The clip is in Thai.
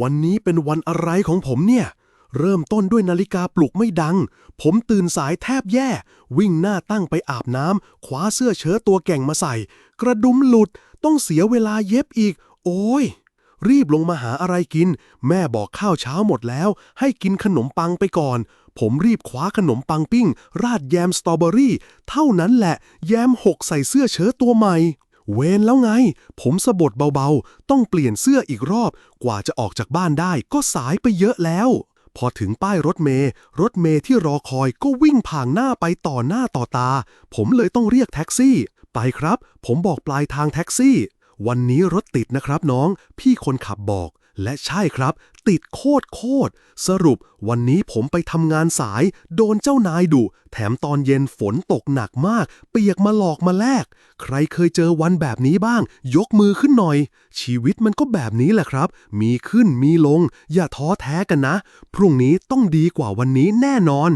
วันนี้เป็นวันอะไรของผมเนี่ย เริ่มต้นด้วยนาฬิกาปลุกไม่ดัง ผมตื่นสายแทบแย่ วิ่งหน้าตั้งไปอาบน้ำคว้าเสื้อเชิ้ตตัวแก่งมาใส่ กระดุมหลุด ต้องเสียเวลาเย็บอีก โอ้ย รีบลงมาหาอะไรกิน แม่บอกข้าวเช้าหมดแล้ว ให้กินขนมปังไปก่อน ผมรีบคว้าขนมปังปิ้ง ราดแยมสตรอเบอรี่ เท่านั้นแหละ แยมหกใส่เสื้อเชิ้ตตัวใหม่ เวนแล้วไง ผมสะบดเบาๆ ต้องเปลี่ยนเสื้ออีกรอบ กว่าจะออกจากบ้านได้ก็สายไปเยอะแล้ว พอถึงป้ายรถเมย์รถเมย์ที่รอคอยก็วิ่งผ่านหน้าไปต่อหน้าต่อตา ผมเลยต้องเรียกแท็กซี่ ไปครับ ผมบอกปลายทางแท็กซี่ วันนี้รถติดนะครับน้อง พี่คนขับบอก และใช่ครับ ติดโคตรโคตรสรุปวันนี้ผมไปทำงานสาย โดนเจ้านายดุแถมตอนเย็นฝนตกหนักมาก เปียกมาหลอกมาแลก ใครเคยเจอวันแบบนี้บ้าง ยกมือขึ้นหน่อย ชีวิตมันก็แบบนี้แหละครับ มีขึ้นมีลง อย่าท้อแท้กันนะ พรุ่งนี้ต้องดีกว่าวันนี้แน่นอน